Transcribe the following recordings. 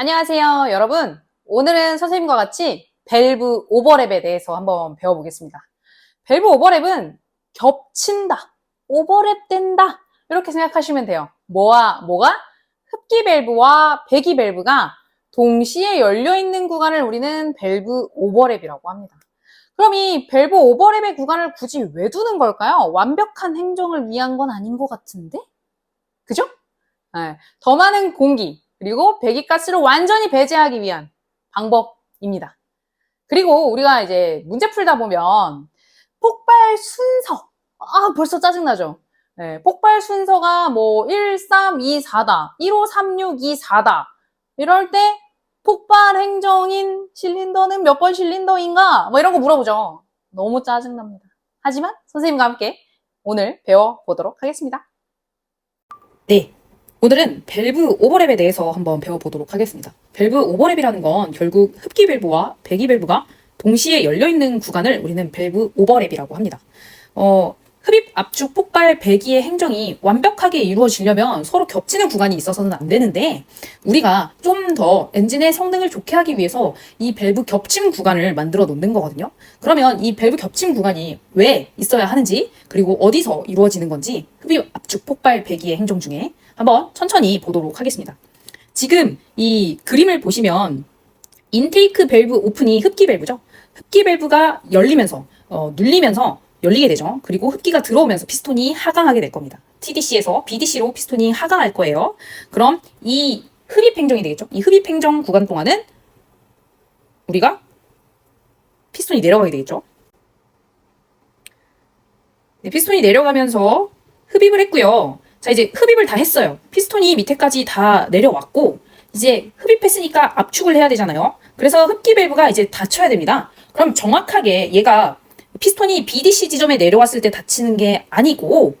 안녕하세요, 여러분. 오늘은 선생님과 같이 밸브 오버랩에 대해서 한번 배워보겠습니다. 밸브 오버랩은 겹친다, 오버랩 된다, 이렇게 생각하시면 돼요. 뭐와 뭐가? 흡기 밸브와 배기 밸브가 동시에 열려있는 구간을 우리는 밸브 오버랩이라고 합니다. 그럼 이 밸브 오버랩의 구간을 굳이 왜 두는 걸까요? 완벽한 행정을 위한 건 아닌 것 같은데? 그죠? 네, 더 많은 공기, 그리고 배기가스를 완전히 배제하기 위한 방법입니다. 그리고 우리가 이제 문제 풀다 보면 폭발 순서, 아, 벌써 짜증나죠? 네, 폭발 순서가 뭐 1, 3, 2, 4다, 1, 5, 3, 6, 2, 4다. 이럴 때 폭발 행정인 실린더는 몇 번 실린더인가? 뭐 이런 거 물어보죠. 너무 짜증납니다. 하지만 선생님과 함께 오늘 배워보도록 하겠습니다. 네. 오늘은 밸브 오버랩에 대해서 한번 배워보도록 하겠습니다. 밸브 오버랩이라는 건 결국 흡기 밸브와 배기 밸브가 동시에 열려있는 구간을 우리는 밸브 오버랩이라고 합니다. 어, 흡입, 압축, 폭발, 배기의 행정이 완벽하게 이루어지려면 서로 겹치는 구간이 있어서는 안 되는데 우리가 좀 더 엔진의 성능을 좋게 하기 위해서 이 밸브 겹침 구간을 만들어 놓는 거거든요. 그러면 이 밸브 겹침 구간이 왜 있어야 하는지 그리고 어디서 이루어지는 건지 흡입, 압축, 폭발, 배기의 행정 중에 한번 천천히 보도록 하겠습니다. 지금 이 그림을 보시면 인테이크 밸브 오픈이 흡기 밸브죠. 흡기 밸브가 열리면서 어, 눌리면서 열리게 되죠. 그리고 흡기가 들어오면서 피스톤이 하강하게 될 겁니다. TDC에서 BDC로 피스톤이 하강할 거예요. 그럼 이 흡입 행정이 되겠죠. 이 흡입 행정 구간 동안은 우리가 피스톤이 내려가게 되겠죠. 네, 피스톤이 내려가면서 흡입을 했고요. 자, 이제 흡입을 다 했어요. 피스톤이 밑에까지 다 내려왔고, 이제 흡입했으니까 압축을 해야 되잖아요. 그래서 흡기 밸브가 이제 닫혀야 됩니다. 그럼 정확하게 얘가 피스톤이 BDC 지점에 내려왔을 때 닫히는 게 아니고,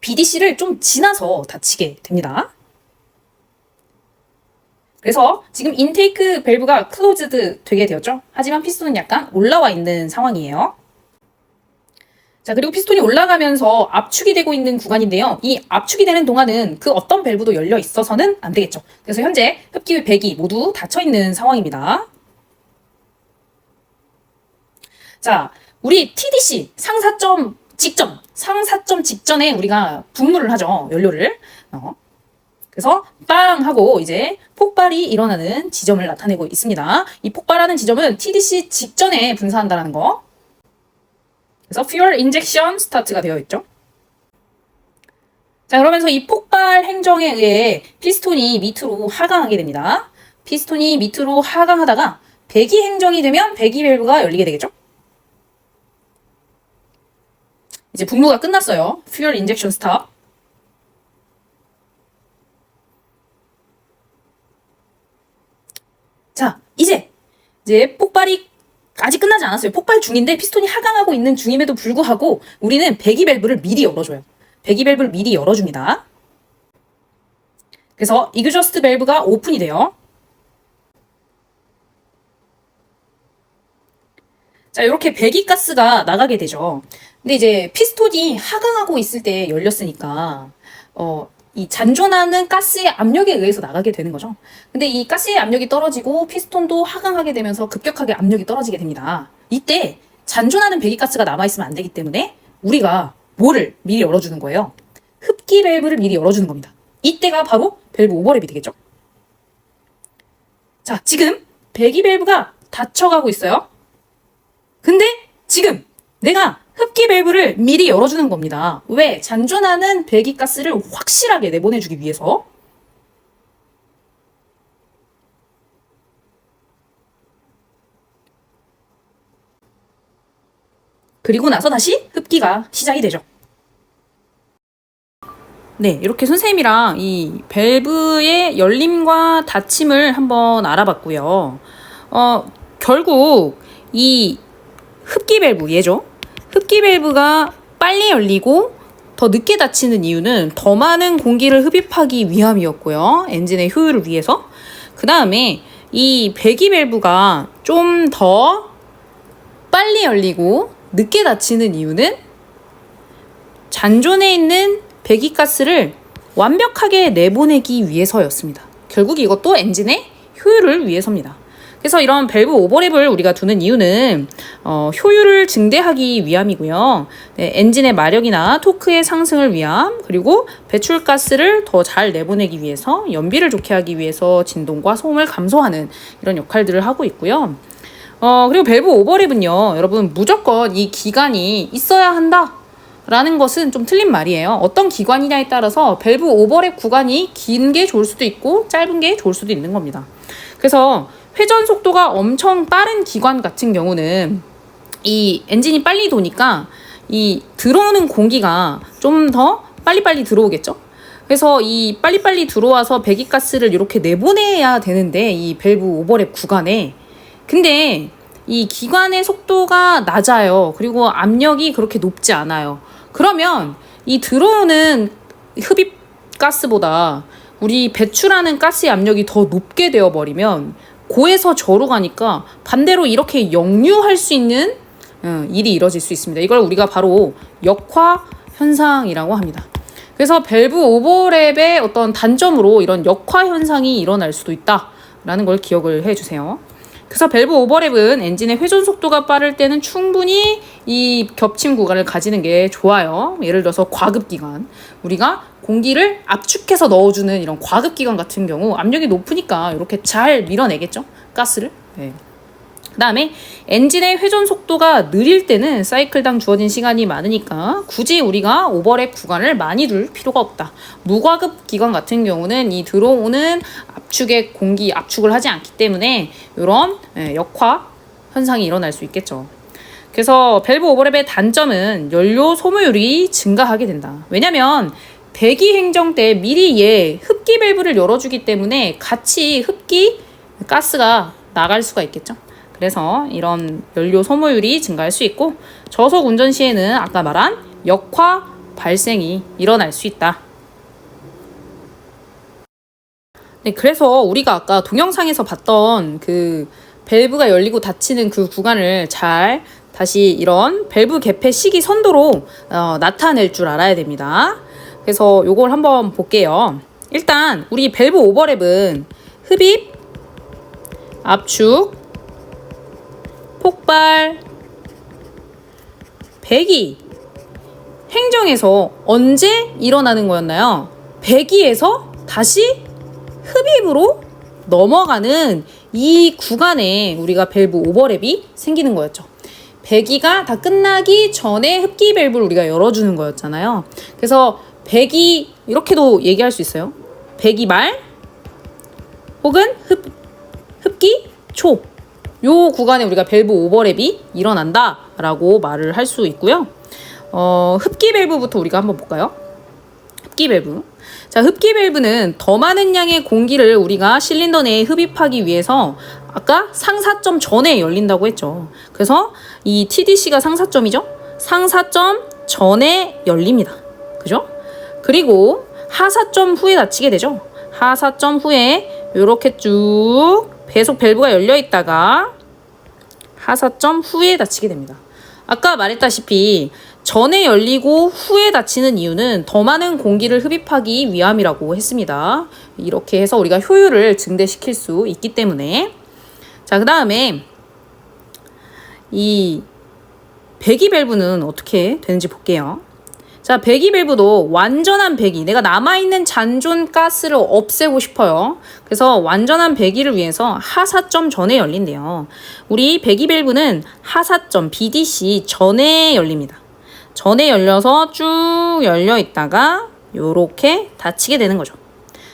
BDC를 좀 지나서 닫히게 됩니다. 그래서 지금 인테이크 밸브가 클로즈드 되게 되었죠. 하지만 피스톤은 약간 올라와 있는 상황이에요. 자, 그리고 피스톤이 올라가면서 압축이 되고 있는 구간인데요. 이 압축이 되는 동안은 그 어떤 밸브도 열려 있어서는 안 되겠죠. 그래서 현재 흡기, 배기 모두 닫혀 있는 상황입니다. 자, 우리 TDC 상사점 직전, 상사점 직전에 우리가 분무를 하죠. 연료를. 어. 그래서 빵 하고 이제 폭발이 일어나는 지점을 나타내고 있습니다. 이 폭발하는 지점은 TDC 직전에 분사한다는 거. 그래서 fuel injection start가 되어 있죠. 자, 그러면서 이 폭발 행정에 의해 피스톤이 밑으로 하강하게 됩니다. 피스톤이 밑으로 하강하다가 배기 행정이 되면 배기 밸브가 열리게 되겠죠. 이제 분무가 끝났어요. fuel injection stop. 자, 이제 이제 폭발이 아직 끝나지 않았어요. 폭발 중인데 피스톤이 하강하고 있는 중임에도 불구하고 우리는 배기 밸브를 미리 열어줘요. 배기 밸브를 미리 열어줍니다. 그래서 이그저스트 밸브가 오픈이 돼요. 자, 이렇게 배기가스가 나가게 되죠. 근데 이제 피스톤이 하강하고 있을 때 열렸으니까 어, 이 잔존하는 가스의 압력에 의해서 나가게 되는 거죠. 근데 이 가스의 압력이 떨어지고 피스톤도 하강하게 되면서 급격하게 압력이 떨어지게 됩니다. 이때 잔존하는 배기가스가 남아있으면 안 되기 때문에 우리가 뭐를 미리 열어주는 거예요? 흡기 밸브를 미리 열어주는 겁니다. 이때가 바로 밸브 오버랩이 되겠죠. 자, 지금 배기 밸브가 닫혀가고 있어요. 근데 지금 내가 흡기 밸브를 미리 열어주는 겁니다. 왜? 잔존하는 배기가스를 확실하게 내보내주기 위해서. 그리고 나서 다시 흡기가 시작이 되죠. 네, 이렇게 선생님이랑 이 밸브의 열림과 닫힘을 한번 알아봤고요. 어, 결국 이 흡기 밸브 얘죠. 흡기 밸브가 빨리 열리고 더 늦게 닫히는 이유는 더 많은 공기를 흡입하기 위함이었고요. 엔진의 효율을 위해서. 그 다음에 이 배기 밸브가 좀 더 빨리 열리고 늦게 닫히는 이유는 잔존에 있는 배기가스를 완벽하게 내보내기 위해서였습니다. 결국 이것도 엔진의 효율을 위해서입니다. 그래서 이런 밸브 오버랩을 우리가 두는 이유는 어, 효율을 증대하기 위함이고요. 네, 엔진의 마력이나 토크의 상승을 위함, 그리고 배출가스를 더 잘 내보내기 위해서 연비를 좋게 하기 위해서 진동과 소음을 감소하는 이런 역할들을 하고 있고요. 어, 그리고 밸브 오버랩은요, 여러분 무조건 이 기간이 있어야 한다. 라는 것은 좀 틀린 말이에요. 어떤 기관이냐에 따라서 밸브 오버랩 구간이 긴 게 좋을 수도 있고 짧은 게 좋을 수도 있는 겁니다. 그래서 회전 속도가 엄청 빠른 기관 같은 경우는 이 엔진이 빨리 도니까 이 들어오는 공기가 좀 더 빨리빨리 들어오겠죠? 그래서 이 빨리빨리 들어와서 배기가스를 이렇게 내보내야 되는데 이 밸브 오버랩 구간에 근데 이 기관의 속도가 낮아요. 그리고 압력이 그렇게 높지 않아요. 그러면 이 들어오는 흡입 가스보다 우리 배출하는 가스의 압력이 더 높게 되어 버리면 고에서 저로 가니까 반대로 이렇게 역류할 수 있는 어, 일이 이뤄질 수 있습니다. 이걸 우리가 바로 역화 현상이라고 합니다. 그래서 밸브 오버랩의 어떤 단점으로 이런 역화 현상이 일어날 수도 있다라는 걸 기억을 해주세요. 그래서 밸브 오버랩은 엔진의 회전 속도가 빠를 때는 충분히 이 겹침 구간을 가지는 게 좋아요. 예를 들어서 과급 기관. 우리가 공기를 압축해서 넣어주는 이런 과급 기관 같은 경우 압력이 높으니까 이렇게 잘 밀어내겠죠? 가스를. 네. 그 다음에 엔진의 회전 속도가 느릴 때는 사이클당 주어진 시간이 많으니까 굳이 우리가 오버랩 구간을 많이 둘 필요가 없다. 무과급 기관 같은 경우는 이 들어오는 압축의 공기 압축을 하지 않기 때문에 이런 역화 현상이 일어날 수 있겠죠. 그래서 밸브 오버랩의 단점은 연료 소모율이 증가하게 된다. 왜냐면 배기 행정 때 미리 얘 흡기 밸브를 열어주기 때문에 같이 흡기 가스가 나갈 수가 있겠죠. 그래서 이런 연료 소모율이 증가할 수 있고 저속 운전 시에는 아까 말한 역화 발생이 일어날 수 있다. 네, 그래서 우리가 아까 동영상에서 봤던 그 밸브가 열리고 닫히는 그 구간을 잘 다시 이런 밸브 개폐 시기 선도로 어, 나타낼 줄 알아야 됩니다. 그래서 요걸 한번 볼게요. 일단 우리 밸브 오버랩은 흡입, 압축, 폭발, 배기, 행정에서 언제 일어나는 거였나요? 배기에서 다시 흡입으로 넘어가는 이 구간에 우리가 밸브 오버랩이 생기는 거였죠. 배기가 다 끝나기 전에 흡기 밸브를 우리가 열어주는 거였잖아요. 그래서 배기 이렇게도 얘기할 수 있어요. 배기 말 혹은 흡, 흡기 초. 요 구간에 우리가 밸브 오버랩이 일어난다라고 말을 할 수 있고요. 어, 흡기 밸브부터 우리가 한번 볼까요? 흡기 밸브. 자, 흡기 밸브는 더 많은 양의 공기를 우리가 실린더 내에 흡입하기 위해서 아까 상사점 전에 열린다고 했죠. 그래서 이 TDC가 상사점이죠. 상사점 전에 열립니다. 그죠? 그리고 하사점 후에 닫히게 되죠. 하사점 후에 이렇게 쭉 계속 밸브가 열려 있다가 하사점 후에 닫히게 됩니다. 아까 말했다시피 전에 열리고 후에 닫히는 이유는 더 많은 공기를 흡입하기 위함이라고 했습니다. 이렇게 해서 우리가 효율을 증대시킬 수 있기 때문에 자, 그 다음에 이 배기 밸브는 어떻게 되는지 볼게요. 자, 배기 밸브도 완전한 배기. 내가 남아있는 잔존 가스를 없애고 싶어요. 그래서 완전한 배기를 위해서 하사점 전에 열린대요. 우리 배기 밸브는 하사점 BDC 전에 열립니다. 전에 열려서 쭉 열려 있다가 요렇게 닫히게 되는 거죠.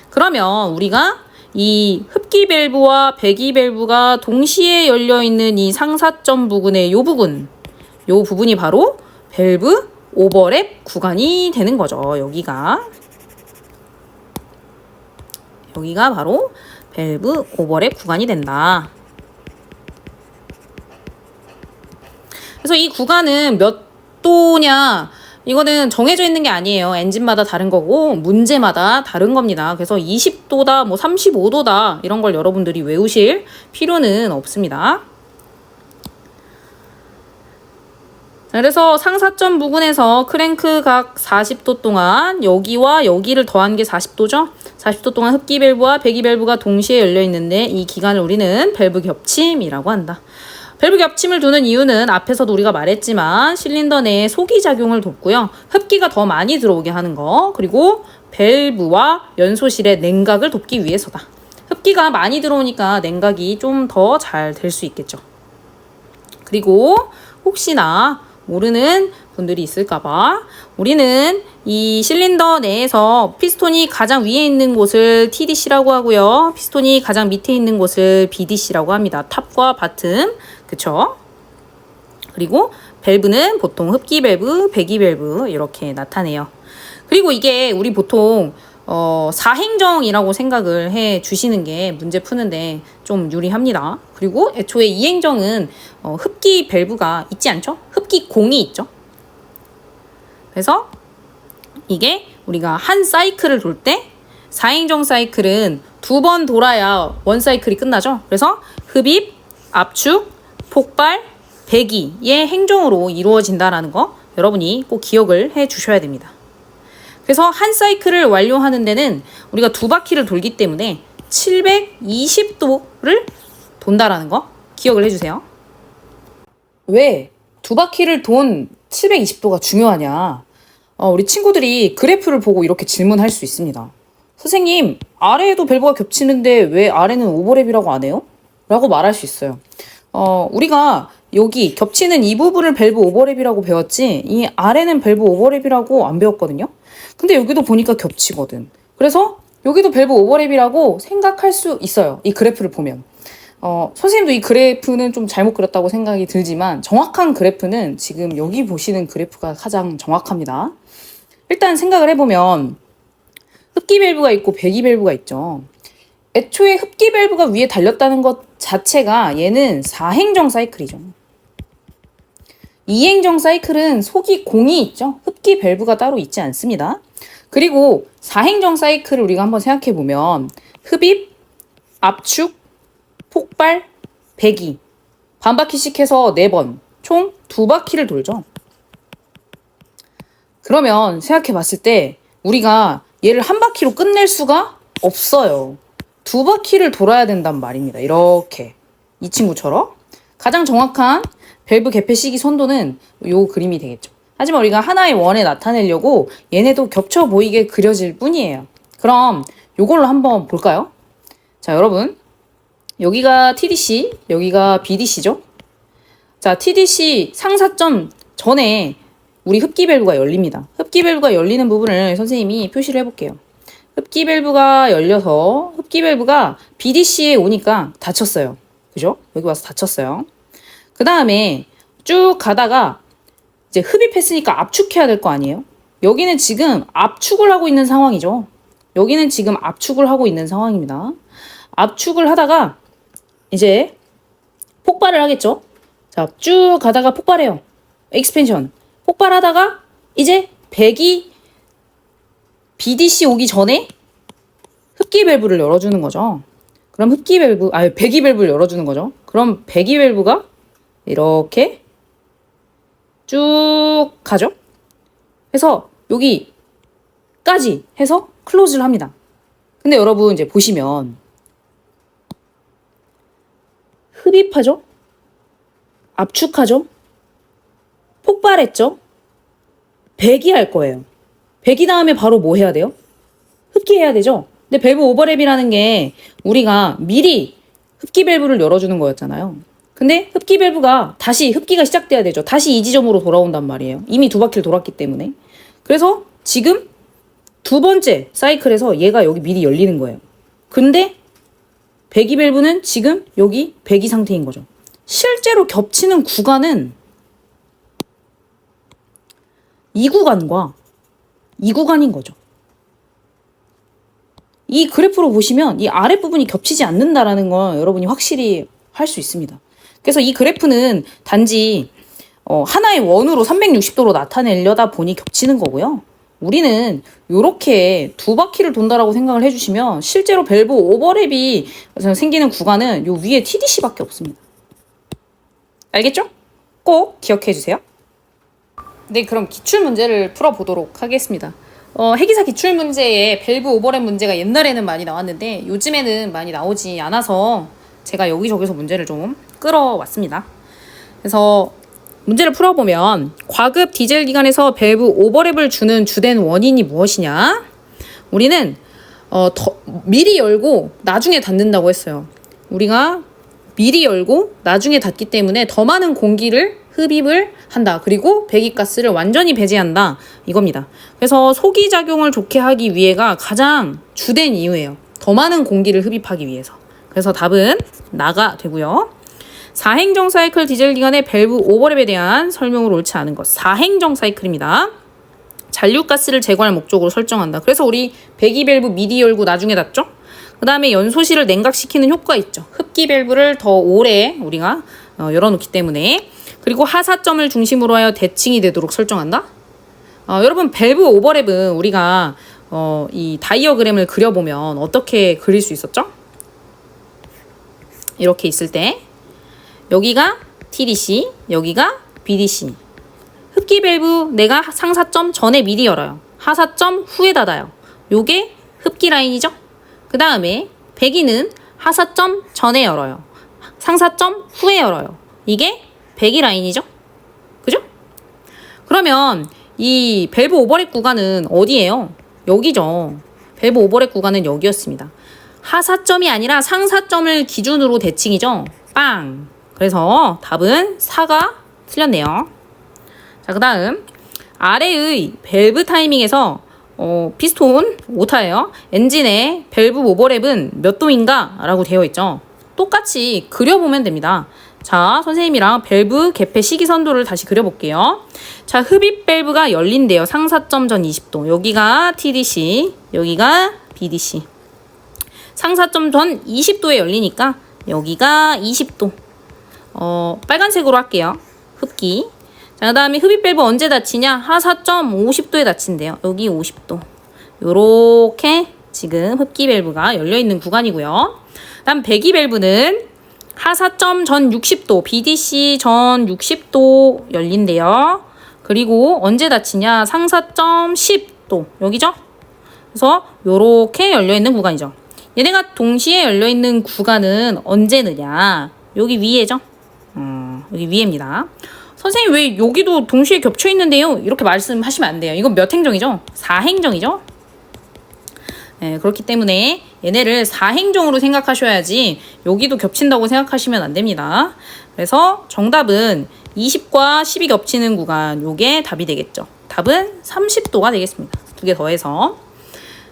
그러면 우리가 이 흡기 밸브와 배기 밸브가 동시에 열려 있는 이 상사점 부분의 요 부분, 요 부분이 바로 밸브 오버랩 구간이 되는 거죠. 여기가 여기가 바로 밸브 오버랩 구간이 된다. 그래서 이 구간은 몇 도냐 이거는 정해져 있는 게 아니에요. 엔진마다 다른 거고 문제마다 다른 겁니다. 그래서 20도다, 뭐 35도다 이런 걸 여러분들이 외우실 필요는 없습니다. 자, 그래서 상사점 부근에서 크랭크 각 40도 동안 여기와 여기를 더한 게 40도죠? 40도 동안 흡기 밸브와 배기 밸브가 동시에 열려 있는데 이 기간을 우리는 밸브 겹침이라고 한다. 밸브 겹침을 두는 이유는 앞에서도 우리가 말했지만 실린더 내에 소기 작용을 돕고요. 흡기가 더 많이 들어오게 하는 거. 그리고 밸브와 연소실의 냉각을 돕기 위해서다. 흡기가 많이 들어오니까 냉각이 좀 더 잘 될 수 있겠죠. 그리고 혹시나 모르는 분들이 있을까봐 우리는 이 실린더 내에서 피스톤이 가장 위에 있는 곳을 TDC라고 하고요. 피스톤이 가장 밑에 있는 곳을 BDC라고 합니다. 탑과 바튼. 그쵸? 그리고 밸브는 보통 흡기 밸브, 배기 밸브 이렇게 나타내요. 그리고 이게 우리 보통 어, 사행정이라고 생각을 해 주시는 게 문제 푸는데 좀 유리합니다. 그리고 애초에 이행정은 어, 흡기 밸브가 있지 않죠? 흡기 공이 있죠. 그래서 이게 우리가 한 사이클을 돌 때 사행정 사이클은 두 번 돌아야 원 사이클이 끝나죠. 그래서 흡입, 압축, 폭발, 배기의 행정으로 이루어진다라는 거 여러분이 꼭 기억을 해 주셔야 됩니다. 그래서 한 사이클을 완료하는 데는 우리가 두 바퀴를 돌기 때문에 720도를 돈다라는 거 기억을 해주세요. 왜 두 바퀴를 돈 720도가 중요하냐? 어, 우리 친구들이 그래프를 보고 이렇게 질문할 수 있습니다. 선생님, 아래에도 밸브가 겹치는데 왜 아래는 오버랩이라고 안 해요? 라고 말할 수 있어요. 어, 우리가 여기 겹치는 이 부분을 밸브 오버랩이라고 배웠지, 이 아래는 밸브 오버랩이라고 안 배웠거든요? 근데 여기도 보니까 겹치거든. 그래서 여기도 밸브 오버랩이라고 생각할 수 있어요. 이 그래프를 보면. 어, 선생님도 이 그래프는 좀 잘못 그렸다고 생각이 들지만 정확한 그래프는 지금 여기 보시는 그래프가 가장 정확합니다. 일단 생각을 해보면 흡기 밸브가 있고 배기 밸브가 있죠. 애초에 흡기 밸브가 위에 달렸다는 것 자체가 얘는 사행정 사이클이죠. 이행정 사이클은 속이 공이 있죠. 흡기 밸브가 따로 있지 않습니다. 그리고 사행정 사이클을 우리가 한번 생각해 보면 흡입, 압축, 폭발, 배기 반 바퀴씩 해서 네 번, 총 두 바퀴를 돌죠. 그러면 생각해 봤을 때 우리가 얘를 한 바퀴로 끝낼 수가 없어요. 두 바퀴를 돌아야 된단 말입니다. 이렇게 이 친구처럼 가장 정확한 밸브 개폐 시기 선도는 요 그림이 되겠죠. 하지만 우리가 하나의 원에 나타내려고 얘네도 겹쳐 보이게 그려질 뿐이에요. 그럼 요걸로 한번 볼까요? 자, 여러분. 여기가 TDC, 여기가 BDC죠? 자, TDC 상사점 전에 우리 흡기 밸브가 열립니다. 흡기 밸브가 열리는 부분을 선생님이 표시를 해볼게요. 흡기 밸브가 열려서 흡기 밸브가 BDC에 오니까 닫혔어요. 그죠? 여기 와서 닫혔어요. 그 다음에 쭉 가다가 이제 흡입했으니까 압축해야 될 거 아니에요? 여기는 지금 압축을 하고 있는 상황이죠. 여기는 지금 압축을 하고 있는 상황입니다. 압축을 하다가 이제 폭발을 하겠죠. 자, 쭉 가다가 폭발해요. 익스펜션. 폭발하다가 이제 배기 BDC 오기 전에 흡기 밸브를 열어주는 거죠. 그럼 흡기 밸브, 아니 배기 밸브를 열어주는 거죠. 그럼 배기 밸브가 이렇게 쭉 가죠. 해서 여기까지 해서 클로즈를 합니다. 근데 여러분 이제 보시면 흡입하죠? 압축하죠? 폭발했죠? 배기할 거예요. 배기 다음에 바로 뭐 해야 돼요? 흡기해야 되죠? 근데 밸브 오버랩이라는 게 우리가 미리 흡기 밸브를 열어주는 거였잖아요. 근데 흡기 밸브가 다시 흡기가 시작돼야 되죠. 다시 이 지점으로 돌아온단 말이에요. 이미 두 바퀴를 돌았기 때문에. 그래서 지금 두 번째 사이클에서 얘가 여기 미리 열리는 거예요. 근데 배기 밸브는 지금 여기 배기 상태인 거죠. 실제로 겹치는 구간은 이 구간과 이 구간인 거죠. 이 그래프로 보시면 이 아랫부분이 겹치지 않는다라는 건 여러분이 확실히 할 수 있습니다. 그래서 이 그래프는 단지 어, 하나의 원으로 360도로 나타내려다 보니 겹치는 거고요. 우리는 이렇게 두 바퀴를 돈다라고 생각을 해주시면 실제로 밸브 오버랩이 생기는 구간은 요 위에 TDC밖에 없습니다. 알겠죠? 꼭 기억해 주세요. 네, 그럼 기출 문제를 풀어보도록 하겠습니다. 어, 해기사 기출 문제에 밸브 오버랩 문제가 옛날에는 많이 나왔는데 요즘에는 많이 나오지 않아서 제가 여기저기서 문제를 좀 끌어왔습니다. 그래서 문제를 풀어보면 과급 디젤 기관에서 밸브 오버랩을 주는 주된 원인이 무엇이냐? 우리는 어, 더, 미리 열고 나중에 닫는다고 했어요. 우리가 미리 열고 나중에 닫기 때문에 더 많은 공기를 흡입을 한다. 그리고 배기가스를 완전히 배제한다. 이겁니다. 그래서 소기 작용을 좋게 하기 위해가 가장 주된 이유예요. 더 많은 공기를 흡입하기 위해서. 그래서 답은 나가 되고요. 사행정 사이클 디젤 기관의 밸브 오버랩에 대한 설명으로 옳지 않은 것. 사행정 사이클입니다. 잔류가스를 제거할 목적으로 설정한다. 그래서 우리 배기 밸브 미리 열고 나중에 닫죠? 그 다음에 연소실을 냉각시키는 효과 있죠. 흡기 밸브를 더 오래 우리가 어, 열어놓기 때문에. 그리고 하사점을 중심으로 하여 대칭이 되도록 설정한다. 어, 여러분 밸브 오버랩은 우리가 어, 이 다이어그램을 그려보면 어떻게 그릴 수 있었죠? 이렇게 있을 때 여기가 TDC, 여기가 BDC. 흡기 밸브 내가 상사점 전에 미리 열어요. 하사점 후에 닫아요. 요게 흡기 라인이죠. 그 다음에 배기는 하사점 전에 열어요. 상사점 후에 열어요. 이게 배기 라인이죠. 그죠? 그러면 이 밸브 오버랩 구간은 어디예요? 여기죠. 밸브 오버랩 구간은 여기였습니다. 하사점이 아니라 상사점을 기준으로 대칭이죠. 빵. 그래서 답은 4가 틀렸네요. 자, 그 다음. 아래의 밸브 타이밍에서 어, 피스톤 오타예요. 엔진의 밸브 오버랩은 몇 도인가? 라고 되어 있죠. 똑같이 그려보면 됩니다. 자, 선생님이랑 밸브 개폐 시기 선도를 다시 그려볼게요. 자, 흡입 밸브가 열린대요. 상사점 전 20도. 여기가 TDC, 여기가 BDC. 상사점 전 20도에 열리니까 여기가 20도. 어, 빨간색으로 할게요. 흡기. 자, 그 다음에 흡입 밸브 언제 닫히냐? 하사점 50도에 닫힌대요. 여기 50도. 요렇게 지금 흡기 밸브가 열려있는 구간이고요. 다음 배기 밸브는 하사점 전 60도, BDC 전 60도 열린대요. 그리고 언제 닫히냐? 상사점 10도. 여기죠? 그래서 요렇게 열려있는 구간이죠. 얘네가 동시에 열려있는 구간은 언제느냐? 여기 위에죠? 음, 여기 위에입니다. 선생님 왜 여기도 동시에 겹쳐 있는데요? 이렇게 말씀하시면 안 돼요. 이건 몇 행정이죠? 4행정이죠? 네, 그렇기 때문에 얘네를 4행정으로 생각하셔야지 여기도 겹친다고 생각하시면 안 됩니다. 그래서 정답은 20과 10이 겹치는 구간 요게 답이 되겠죠. 답은 30도가 되겠습니다. 두 개 더해서.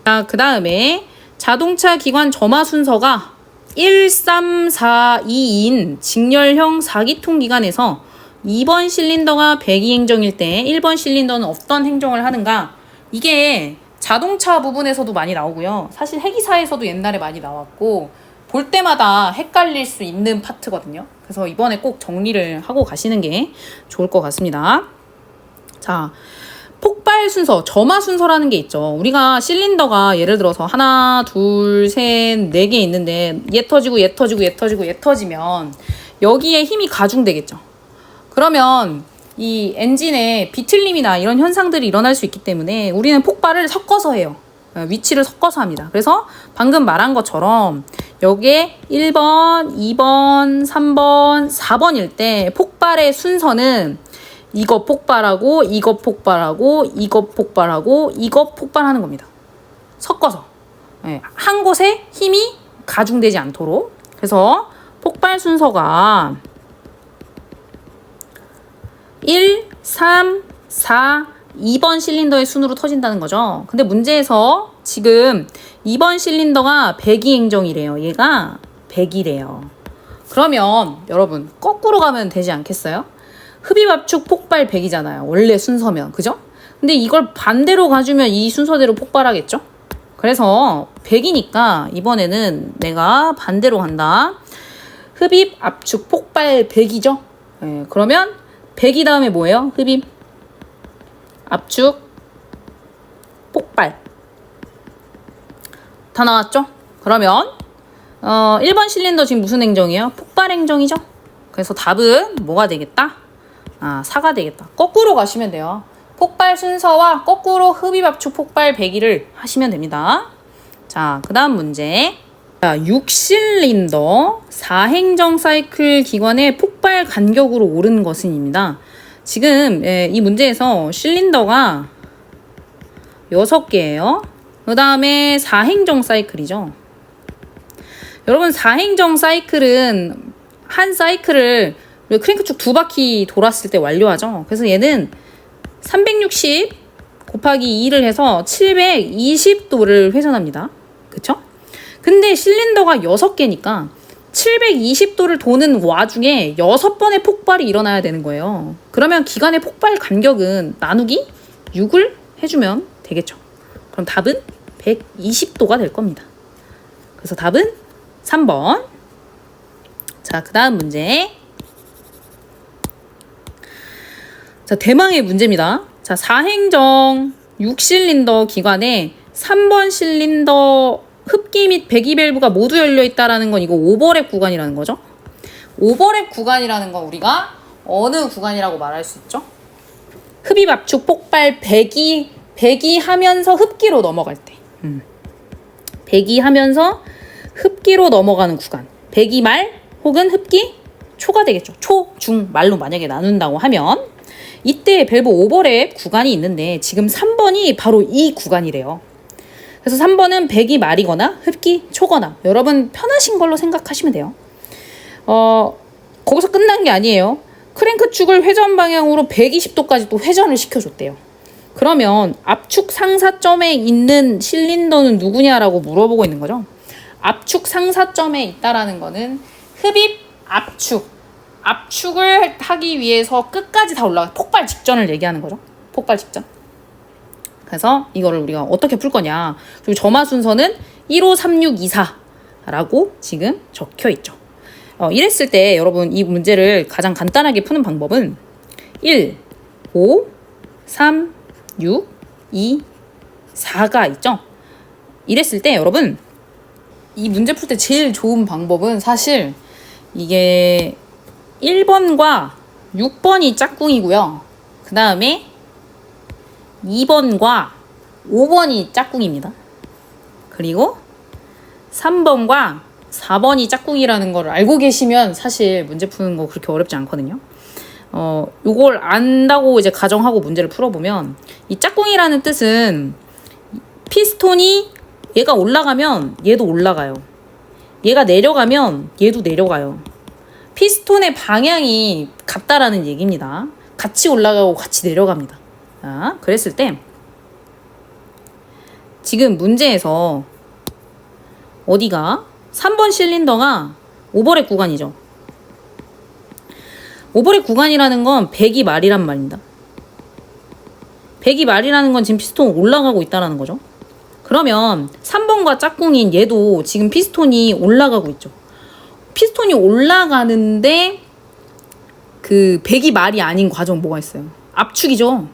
자, 그 다음에 자동차 기관 점화 순서가 1, 3, 4, 2인 직렬형 4기통 기관에서 2번 실린더가 배기 행정일 때 1번 실린더는 어떤 행정을 하는가? 이게 자동차 부분에서도 많이 나오고요. 사실 해기사에서도 옛날에 많이 나왔고 볼 때마다 헷갈릴 수 있는 파트거든요. 그래서 이번에 꼭 정리를 하고 가시는 게 좋을 것 같습니다. 자, 폭발 순서, 점화 순서라는 게 있죠. 우리가 실린더가 예를 들어서 하나, 둘, 셋, 네 개 있는데 얘 터지고 얘 터지고 얘 터지고 얘 터지면 여기에 힘이 가중되겠죠. 그러면 이 엔진에 비틀림이나 이런 현상들이 일어날 수 있기 때문에 우리는 폭발을 섞어서 해요. 어, 위치를 섞어서 합니다. 그래서 방금 말한 것처럼 여기에 1번, 2번, 3번, 4번일 때 폭발의 순서는 이거 폭발하고 이거 폭발하고 이거 폭발하고 이거 폭발하는 겁니다. 섞어서 예, 한 곳에 힘이 가중되지 않도록 그래서 폭발 순서가 1, 3, 4, 2번 실린더의 순으로 터진다는 거죠. 근데 문제에서 지금 2번 실린더가 배기 행정이래요. 얘가 100이래요. 그러면 여러분 거꾸로 가면 되지 않겠어요? 흡입 압축 폭발 100이잖아요. 원래 순서면. 그죠? 근데 이걸 반대로 가주면 이 순서대로 폭발하겠죠? 그래서 100이니까 이번에는 내가 반대로 한다. 흡입 압축 폭발 100이죠? 예, 그러면 100이 다음에 뭐예요? 흡입 압축 폭발 다 나왔죠? 그러면 어, 1번 실린더 지금 무슨 행정이에요? 폭발 행정이죠? 그래서 답은 뭐가 되겠다? 아, 4가 되겠다. 거꾸로 가시면 돼요. 폭발 순서와 거꾸로 흡입압축 폭발 배기를 하시면 됩니다. 자, 그 다음 문제. 자, 6실린더 4행정 사이클 기관의 폭발 간격으로 오른 것은입니다. 지금 예, 이 문제에서 실린더가 6개예요. 그 다음에 4행정 사이클이죠. 여러분 4행정 사이클은 한 사이클을 크랭크축 두 바퀴 돌았을 때 완료하죠. 그래서 얘는 360 곱하기 2를 해서 720도를 회전합니다. 그쵸? 근데 실린더가 6개니까 720도를 도는 와중에 6번의 폭발이 일어나야 되는 거예요. 그러면 기관의 폭발 간격은 나누기 6을 해주면 되겠죠. 그럼 답은 120도가 될 겁니다. 그래서 답은 3번. 자, 그 다음 문제. 자, 대망의 문제입니다. 자, 4행정 6실린더 기관에 3번 실린더 흡기 및 배기 밸브가 모두 열려 있다라는 건 이거 오버랩 구간이라는 거죠. 오버랩 구간이라는 건 우리가 어느 구간이라고 말할 수 있죠? 흡입 압축 폭발 배기 배기 하면서 흡기로 넘어갈 때. 음. 배기 하면서 흡기로 넘어가는 구간. 배기 말 혹은 흡기 초가 되겠죠. 초, 중, 말로 만약에 나눈다고 하면 이때 밸브 오버랩 구간이 있는데 지금 3번이 바로 이 구간이래요. 그래서 3번은 배기 말이거나 흡기 초거나 여러분 편하신 걸로 생각하시면 돼요. 어, 거기서 끝난 게 아니에요. 크랭크 축을 회전 방향으로 120도까지 또 회전을 시켜줬대요. 그러면 압축 상사점에 있는 실린더는 누구냐라고 물어보고 있는 거죠. 압축 상사점에 있다라는 거는 흡입 압축. 압축을 하기 위해서 끝까지 다 올라가 폭발 직전을 얘기하는 거죠. 폭발 직전. 그래서 이거를 우리가 어떻게 풀 거냐. 그리고 점화 순서는 153624라고 지금 적혀 있죠. 어, 이랬을 때 여러분 이 문제를 가장 간단하게 푸는 방법은 1, 5, 3, 6, 2, 4가 있죠. 이랬을 때 여러분 이 문제 풀 때 제일 좋은 방법은 사실 이게 1번과 6번이 짝꿍이고요. 그 다음에 2번과 5번이 짝꿍입니다. 그리고 3번과 4번이 짝꿍이라는 걸 알고 계시면 사실 문제 푸는 거 그렇게 어렵지 않거든요. 어, 요걸 안다고 이제 가정하고 문제를 풀어보면 이 짝꿍이라는 뜻은 피스톤이 얘가 올라가면 얘도 올라가요. 얘가 내려가면 얘도 내려가요. 피스톤의 방향이 같다라는 얘기입니다. 같이 올라가고 같이 내려갑니다. 자, 그랬을 때 지금 문제에서 어디가 3번 실린더가 오버랩 구간이죠. 오버랩 구간이라는 건 100이 말이란 말입니다. 100이 말이라는 건 지금 피스톤 올라가고 있다라는 거죠. 그러면 3번과 짝꿍인 얘도 지금 피스톤이 올라가고 있죠. 피스톤이 올라가는데 그 100이 말이 아닌 과정 뭐가 있어요? 압축이죠.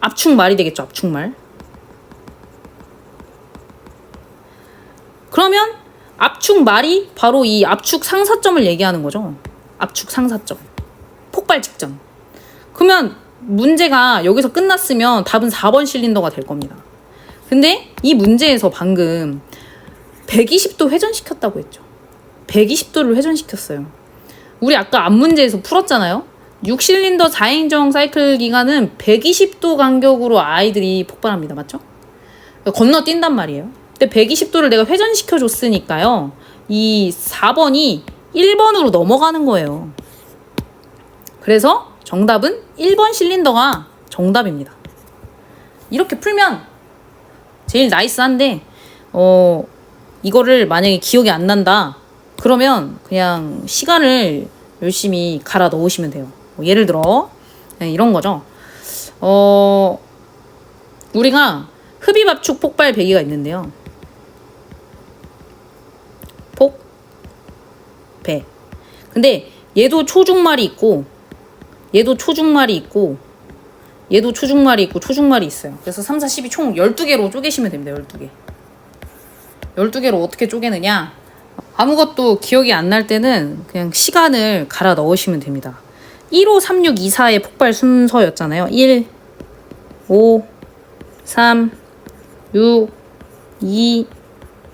압축 말이 되겠죠. 압축 말. 그러면 압축 말이 바로 이 압축 상사점을 얘기하는 거죠. 압축 상사점. 폭발 직전. 그러면 문제가 여기서 끝났으면 답은 4번 실린더가 될 겁니다. 근데 이 문제에서 방금 120도 회전시켰다고 했죠. 120도를 회전시켰어요. 우리 아까 앞 문제에서 풀었잖아요. 6실린더 4행정 사이클 기간은 120도 간격으로 아이들이 폭발합니다. 맞죠? 건너뛴단 말이에요. 근데 120도를 내가 회전시켜 줬으니까요. 이 4번이 1번으로 넘어가는 거예요. 그래서 정답은 1번 실린더가 정답입니다. 이렇게 풀면 제일 나이스한데 어 이거를 만약에 기억이 안 난다 그러면 그냥 시간을 열심히 갈아 넣으시면 돼요. 뭐 예를 들어 네, 이런 거죠. 어 우리가 흡입압축 폭발 배기가 있는데요. 폭, 배. 근데 얘도 초중말이 있고 얘도 초중말이 있고 얘도 초중말이 있고 초중말이 있어요. 그래서 3, 4, 12 총 12개로 쪼개시면 됩니다. 12개. 12개로 어떻게 쪼개느냐? 아무것도 기억이 안 날 때는 그냥 시간을 갈아 넣으시면 됩니다. 1, 5, 3, 6, 2, 4의 폭발 순서였잖아요. 1, 5, 3, 6, 2,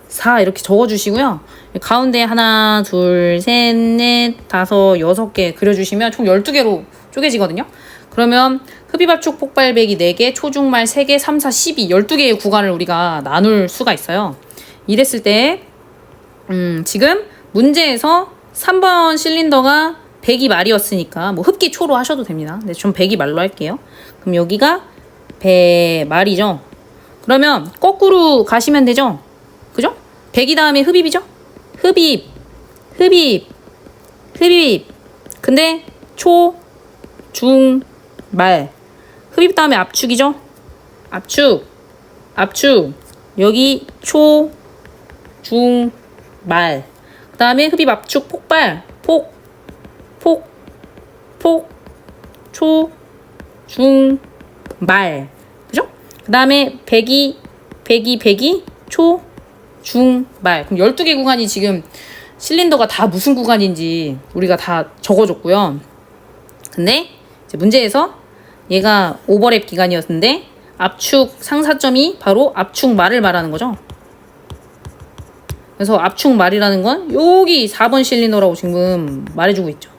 4 이렇게 적어주시고요. 가운데 하나, 둘, 셋, 넷, 다섯, 여섯 개 그려주시면 총 12개로 쪼개지거든요. 그러면 흡입압축 폭발배기 4개, 초중말 3개, 3, 4, 12, 12개의 구간을 우리가 나눌 수가 있어요. 이랬을 때, 음, 지금 문제에서 3번 실린더가 100이 말이었으니까, 뭐 흡기 초로 하셔도 됩니다. 근데 좀 100이 말로 할게요. 그럼 여기가 100 말이죠. 그러면 거꾸로 가시면 되죠? 그죠? 100이 다음에 흡입이죠? 흡입, 흡입, 흡입. 근데 초, 중, 말. 흡입 다음에 압축이죠? 압축, 압축. 여기 초, 중, 말. 그 다음에 흡입 압축 폭발. 폭, 폭, 폭, 초, 중, 말. 그죠? 그 다음에 배기, 배기, 배기, 초, 중, 말. 그럼 12개 구간이 지금 실린더가 다 무슨 구간인지 우리가 다 적어줬고요. 근데 문제에서 얘가 오버랩 기간이었는데 압축 상사점이 바로 압축 말을 말하는 거죠. 그래서 압축 말이라는 건 여기 4번 실린더라고 지금 말해주고 있죠.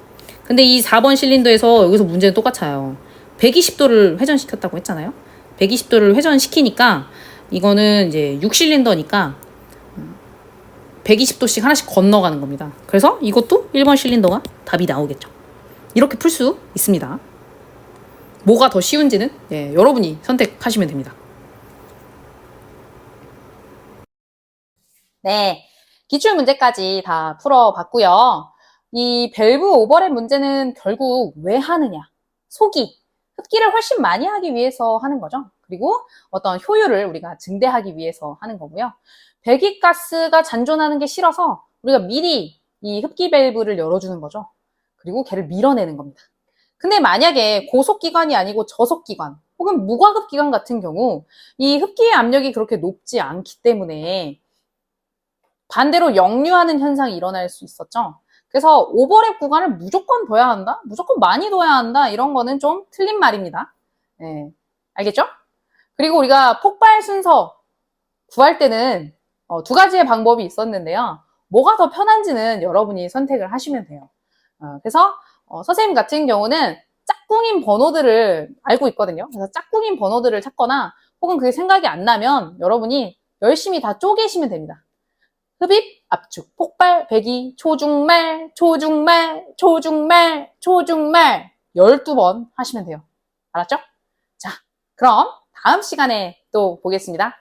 근데 이 4번 실린더에서 여기서 문제는 똑같아요. 120도를 회전시켰다고 했잖아요. 120도를 회전시키니까 이거는 이제 6실린더니까 120도씩 하나씩 건너가는 겁니다. 그래서 이것도 1번 실린더가 답이 나오겠죠. 이렇게 풀 수 있습니다. 뭐가 더 쉬운지는 예, 여러분이 선택하시면 됩니다. 네. 기출 문제까지 다 풀어봤고요. 이 밸브 오버랩 문제는 결국 왜 하느냐? 속이, 흡기를 훨씬 많이 하기 위해서 하는 거죠. 그리고 어떤 효율을 우리가 증대하기 위해서 하는 거고요. 배기가스가 잔존하는 게 싫어서 우리가 미리 이 흡기 밸브를 열어주는 거죠. 그리고 걔를 밀어내는 겁니다. 근데 만약에 고속기관이 아니고 저속기관 혹은 무과급기관 같은 경우 이 흡기의 압력이 그렇게 높지 않기 때문에 반대로 역류하는 현상이 일어날 수 있었죠. 그래서 오버랩 구간을 무조건 둬야 한다? 무조건 많이 둬야 한다? 이런 거는 좀 틀린 말입니다. 네, 알겠죠? 그리고 우리가 폭발 순서 구할 때는 어, 두 가지의 방법이 있었는데요. 뭐가 더 편한지는 여러분이 선택을 하시면 돼요. 어, 그래서 어, 선생님 같은 경우는 짝꿍인 번호들을 알고 있거든요. 그래서 짝꿍인 번호들을 찾거나 혹은 그게 생각이 안 나면 여러분이 열심히 다 쪼개시면 됩니다. 흡입, 압축, 폭발, 배기, 초중말, 초중말, 초중말, 초중말 12번 하시면 돼요. 알았죠? 자, 그럼 다음 시간에 또 보겠습니다.